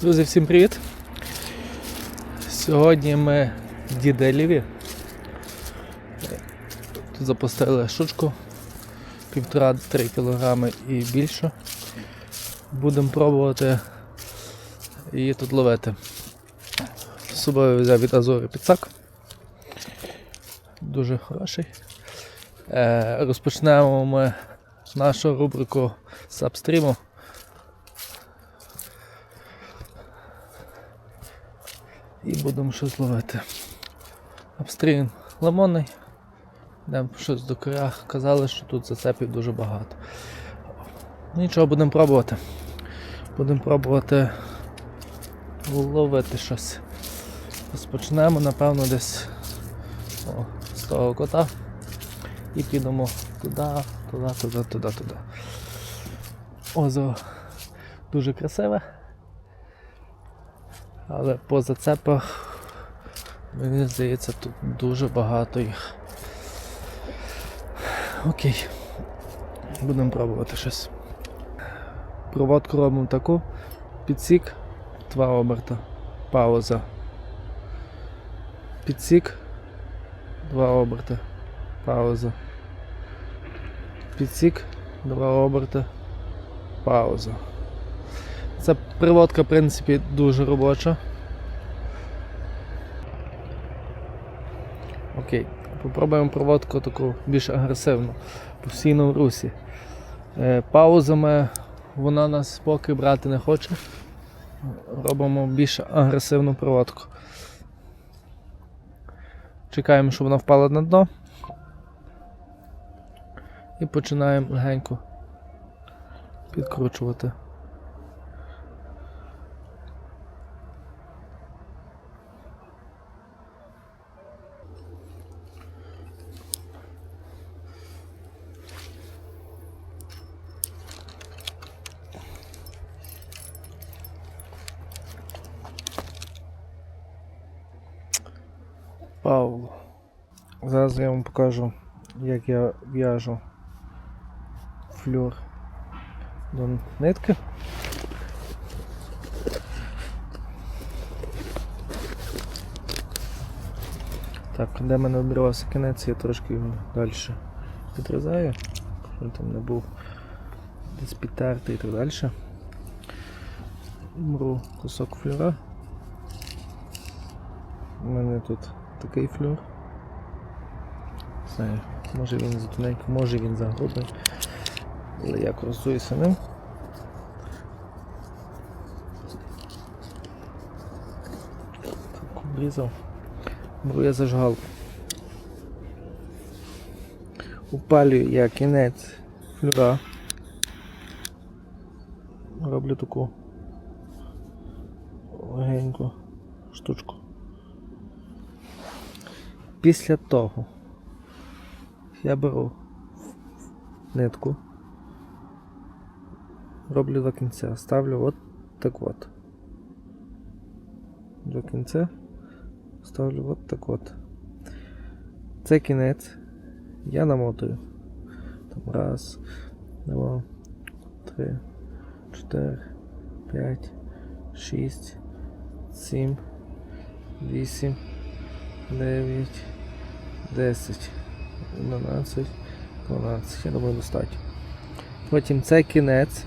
Друзі, всім привіт! Сьогодні ми в Діделєві. Тут запустили штучку півтора-три кілограми і більше. Будемо пробувати її тут ловити. Собою взяв від Азори підсак. Дуже хороший. Е, розпочнемо ми нашу рубрику з І будемо щось ловити. Апстрім лимонний. Йдемо щось до края. Казали, що тут зацепів дуже багато. Нічого, будемо пробувати. Будемо пробувати ловити щось. Розпочнемо, напевно, десь о, з того кота. І підемо туди, туди, туди, туди, туди. Озеро дуже красиве. Але по зацепах, мені здається, тут дуже багато їх. Окей. Будемо пробувати щось. Проводку робимо таку. Підсік, два оберта. Пауза. Підсік, два оберта. Пауза. Підсік, два оберта. Пауза. Ця приводка, в принципі, дуже робоча. Окей. Попробуємо проводку таку більш агресивну, постійно в русі. Е, паузами вона нас поки брати не хоче. Робимо більш агресивну проводку. Чекаємо, щоб вона впала на дно. І починаємо легенько підкручувати. Павло. Зараз я вам покажу, як я в'яжу флюр до нитки. Так, де мене обірвався кінець, я трошки його далі підрізаю, щоб там не був десь підтертий і так далі. Беру кусок флюра. У мене тут такий флюр. Знаю, може він затоненький, може він загрудний. Але я користуюся ним. Так, обрізав. Беру я зажигалку. Упалюю я кінець флюра. Роблю таку легеньку штучку. Після того я беру нитку, роблю до кінця, ставлю от так от. До кінця ставлю от так от. Це кінець я намотую. Там раз, два, три, чотири, п'ять, шість, сім, вісім. 9, 10, 11, 12. Я думаю, достатньо. Потім цей кінець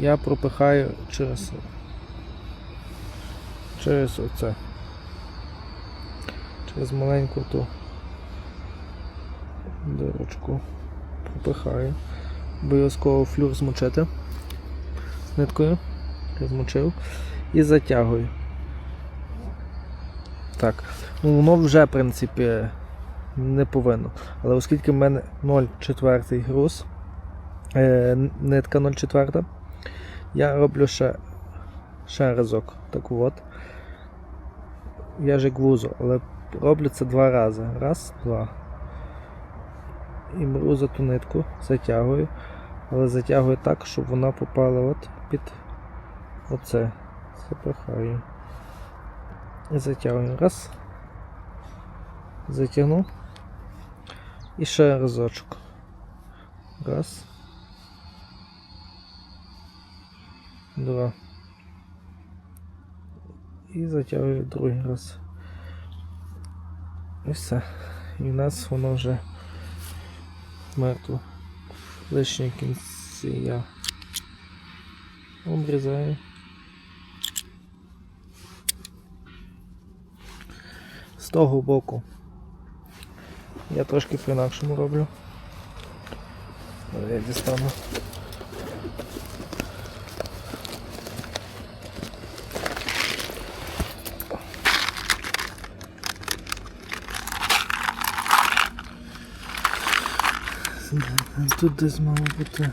я пропихаю через через оце. Через маленьку ту дирочку пропихаю. Обов'язково флюр змочити ниткою. Я змочив і затягую. Так, ну воно вже, в принципі, не повинно. Але оскільки в мене 0,4 груз, е, нитка 0,4, я роблю ще, ще разок. Так от. Я же гвузу, але роблю це два рази. Раз, два. І беру за ту нитку, затягую, але затягую так, щоб вона попала от під оце. Запихаю. І затягую. Раз. Затягнув. І ще разочок. Раз. Два. І затягую другий раз. І все. І в нас воно вже мертво. Лишні кінці я обрізаю. З того боку я трошки по-інакшому роблю. Я дістану. Тут десь мало бути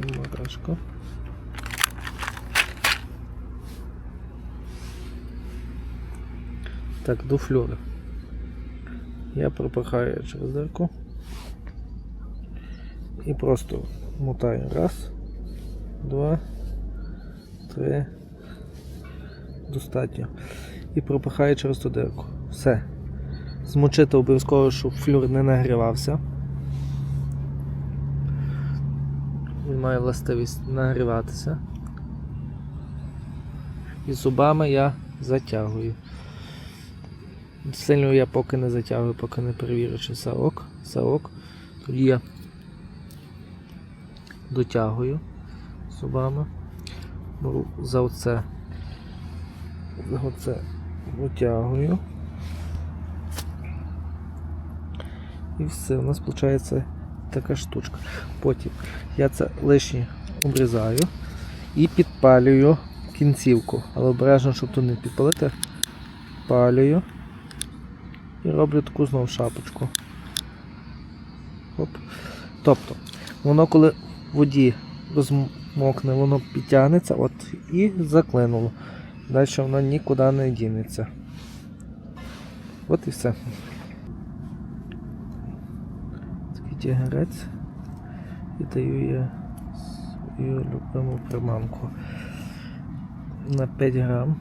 марашка. Так, до флюри. Я пропихаю через дирку і просто мотаю. Раз, два, три. Достатньо. І пропихаю через ту дирку. Все. Змочити обов'язково, щоб флюр не нагрівався. Він має властивість нагріватися. І зубами я затягую. Сильно я поки не затягую, поки не перевірю, чи все ок, все ок. Тоді я дотягую зубами. Беру за оце. За оце витягую. І все, у нас виходить така штучка. Потім я це лишнє обрізаю і підпалюю кінцівку. Але обережно, щоб тут не підпалити, палюю і роблю таку знову шапочку. Оп. Тобто, воно коли в воді розмокне, воно підтягнеться от, і заклинуло. Далі воно нікуди не дінеться. От і все. Такий тягерець. І даю я свою любиму приманку на 5 грам.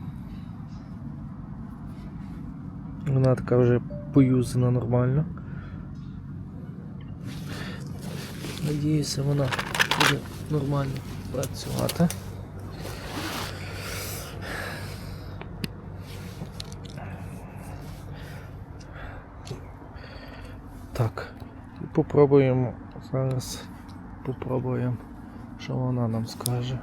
Вона така вже поюзана нормально. Надіюся, вона буде нормально працювати. Так, і попробуємо зараз попробуємо, що вона нам скаже.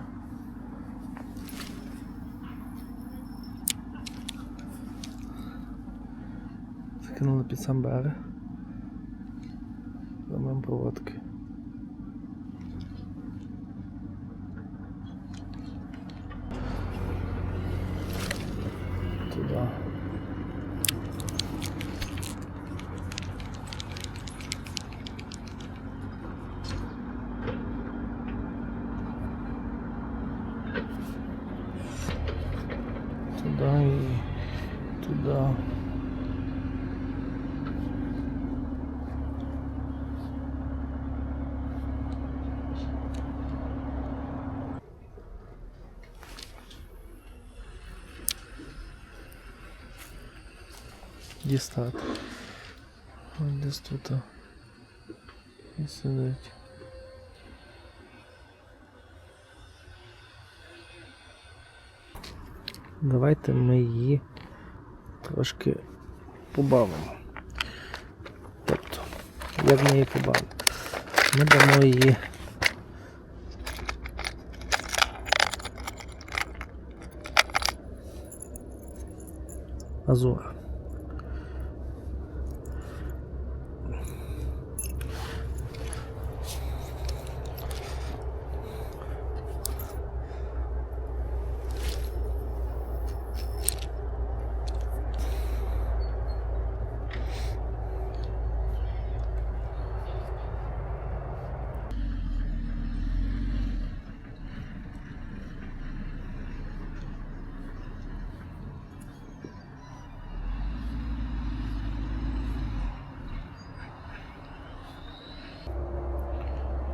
Закинули під сам берег. Замем проводки. Туда. Туда и туда. Дістати. Ось десь тут. І сидить. Давайте ми її трошки побавимо. Тобто, як ми її побавимо? Ми дамо її азур.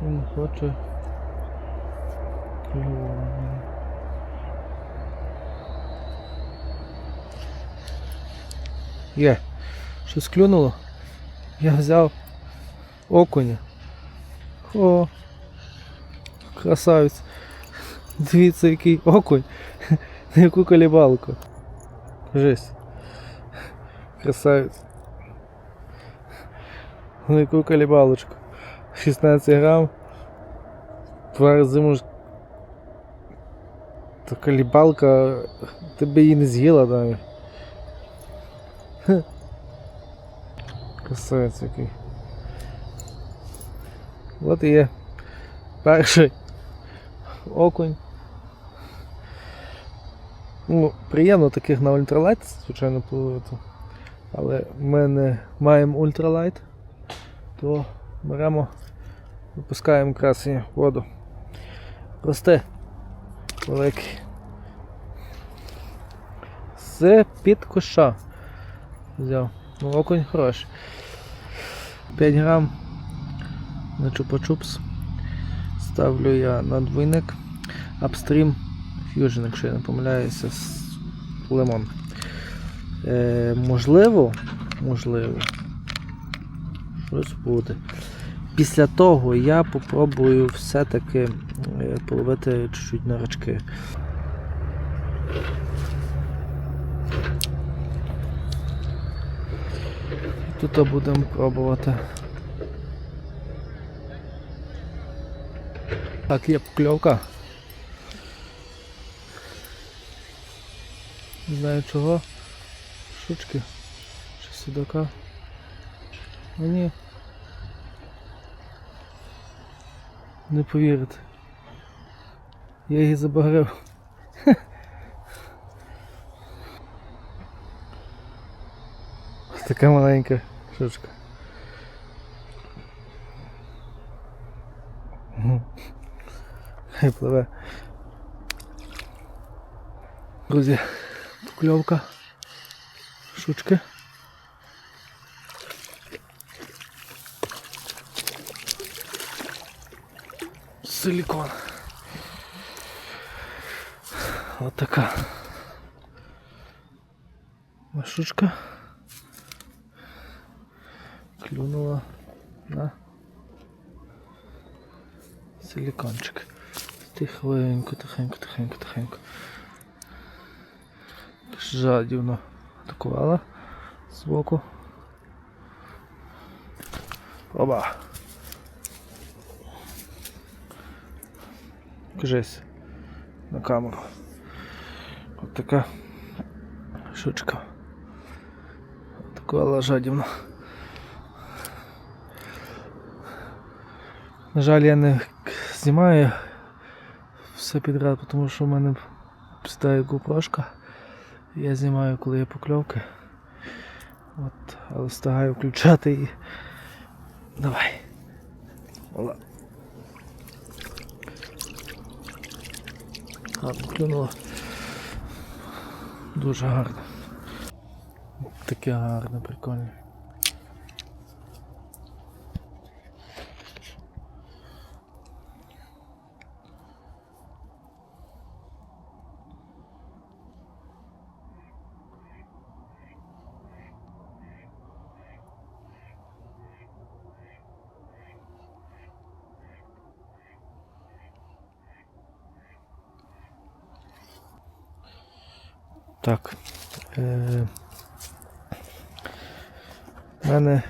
Він хоче клювання. Є, щось клюнуло. Я взяв окуня. О, красавець. Дивіться, який окунь. На яку колібалку? Кажись. Красавець. На яку колібалочку? 16 грам. Два рази мож... Та колібалка, ти би її не з'їла навіть. Красавець який. От і є перший окунь. Ну, приємно таких на ультралайт, звичайно, половити. Але ми не маємо ультралайт, то беремо, випускаємо красені воду. Росте великий. З під коша взяв. Ну, окунь хороший. 5 грам на чупа-чупс. Ставлю я на двойник Upstream Fusion, якщо я не помиляюся, з лимон. Е, можливо, можливо, щось буде. Після того я попробую все-таки е, половити чуть-чуть на рачки. Тут будемо пробувати. Так, є покльовка. Не знаю чого. Шучки. Чи судака. Ні. Не повірите. Я її забагрив. Така маленька шучка. Хай пливе. Друзі, покльовка. Шучки. Силикон. Вот така. Машучка. Клюнула на силикончик. Тихенько, тихенько, тихенько, тихенько. Жадівно атакувала збоку. Оба. Кажись на камеру. От така шучка. Атакувала жадівно. На жаль, я не знімаю все підряд, тому що в мене сідає GoPro-шка. Я знімаю, коли є покльовки. От, але встигаю включати і. Давай. Ола. Гарно клюнуло. Дуже гарно. Таке гарне, прикольне. Так. Е... У мене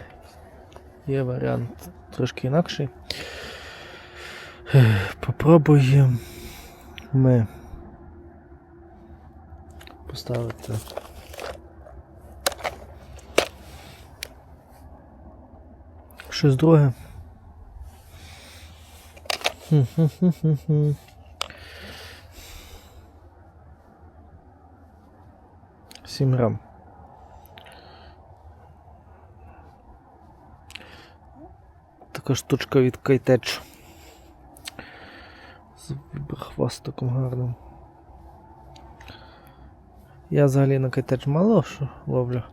є варіант трошки інакший. Е, Попробуємо ми поставити щось друге. Сім грам. Така штучка від Кайтеч. З віброхвостиком гарним. Я взагалі на Кайтеч мало що ловлю.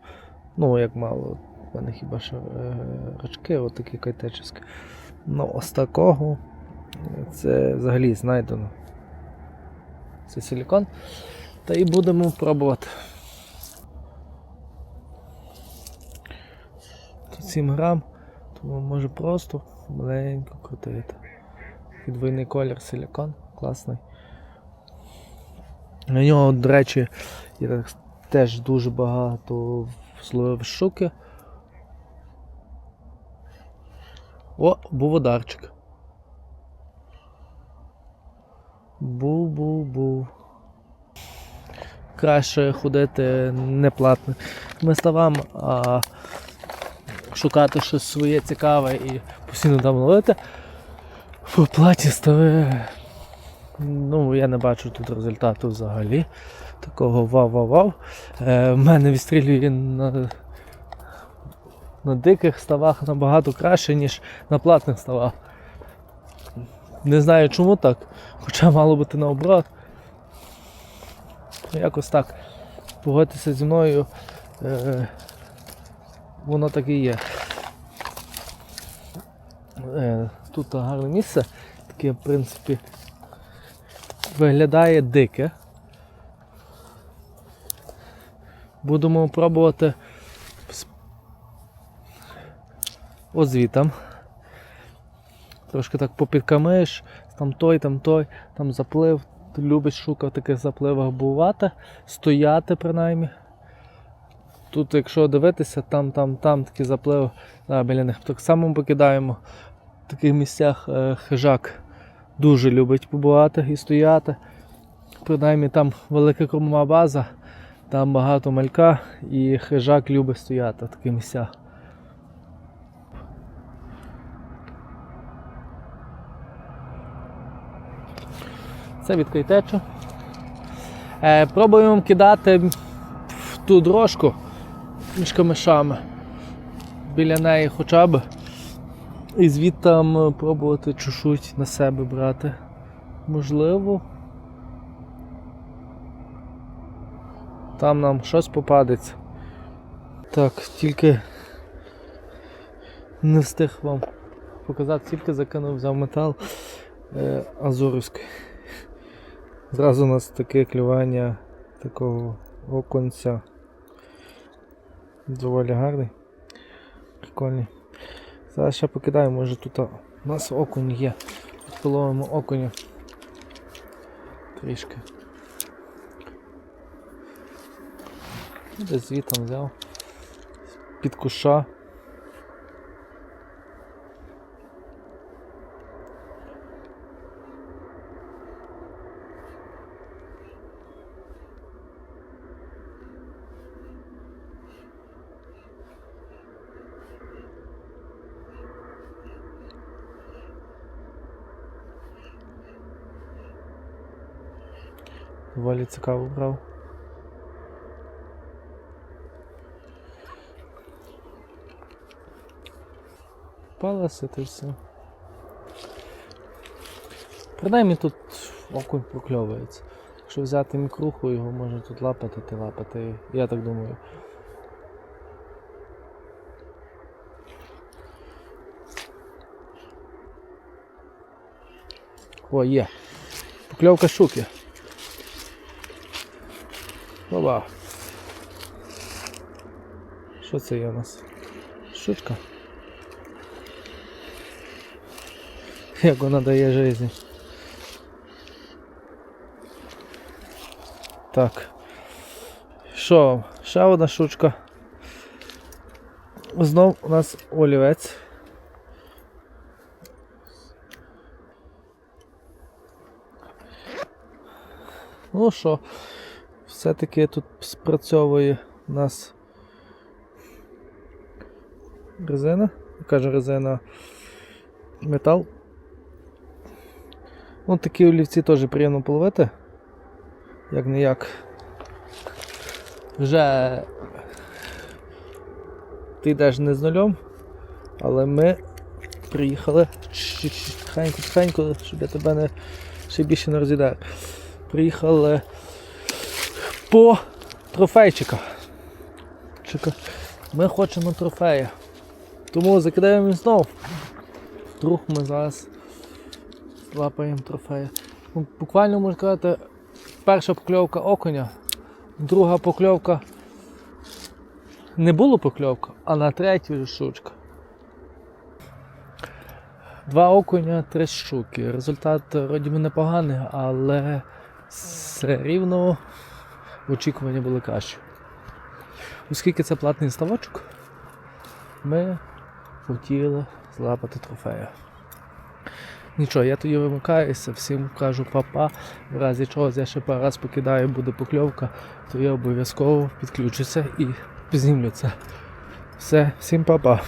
Ну, як мало. У мене хіба що е, рачки, отакі кайтечівські. Ну, ось такого це взагалі знайдено. Це силікон. Та і будемо пробувати. Тут 7 грам, тому може просто маленько крутити. Підвійний колір силікон, класний. На нього, до речі, є так- теж дуже багато слоїв щуки. О, був ударчик. Був, був, був. Краще ходити неплатно. Ми ставам, а шукати щось своє цікаве і постійно там ловити. В оплаті стави. Ну, я не бачу тут результату взагалі. Такого вау-вау-вау. Е, в мене відстрілює на, на диких ставах набагато краще, ніж на платних ставах. Не знаю чому так, хоча мало бути наоборот. Якось так. Погодьтеся зі мною. Е, воно так і є. Е, тут гарне місце, таке, в принципі, виглядає дике. Будемо пробувати звітам. Трошки так попідкамиш, там той, там той, там заплив. Любиш шука таких запливах бувати, стояти принаймні. Тут, якщо дивитися, там, там, там такі запливи, да, біля них так само покидаємо. В таких місцях е, хижак дуже любить побувати і стояти. Принаймні там велика кормова база, там багато малька і хижак любить стояти в таких місцях. Це від. Е, пробуємо кидати в ту дрожку між камешами. Біля неї хоча б. І звідтам пробувати чешуть на себе брати. Можливо. Там нам щось попадеться. Так, тільки не встиг вам показати, тільки закинув взяв метал е, азорівський. Зразу у нас таке клювання такого оконця. Доволі гарний. Прикольний. Зараз ще покидаємо, може тут у нас окунь є. Половимо окуня. Трішки. Десь звітом взяв. Під куша. Доволі цікаво брав. Паласи та все. Принаймні тут окунь прокльовується. Якщо взяти мікруху, його можна тут лапати лапати. Я так думаю. О, є. Покльовка щуки. Опа. Що це є у нас? Щучка. Як вона дає житті. Так. Що? Ще одна штучка. Знов у нас олівець. Ну що, все-таки тут спрацьовує у нас резина, каже резина метал. Ну, такі олівці теж приємно половити. Як не як. Вже ти йдеш не з нульом, але ми приїхали тихенько, тихенько, щоб я тебе не ще більше не роз'їдав. Приїхали по трофейчика. Чека. Ми хочемо трофея. Тому закидаємо знов. Вдруг ми зараз лапаємо трофея. Ну, Буквально можна сказати, перша покльовка окуня, друга покльовка не було покльовка, а на третій вже. Два окуня, три щуки. Результат вроді непоганий, але все рівно очікування були кращі. Оскільки це платний ставочок, ми хотіли злапати трофея. Нічого, я тоді вимикаюся, всім кажу папа. В разі чого я ще пару раз покидаю, буде покльовка, то я обов'язково підключуся і знімлю це. Все, всім папа.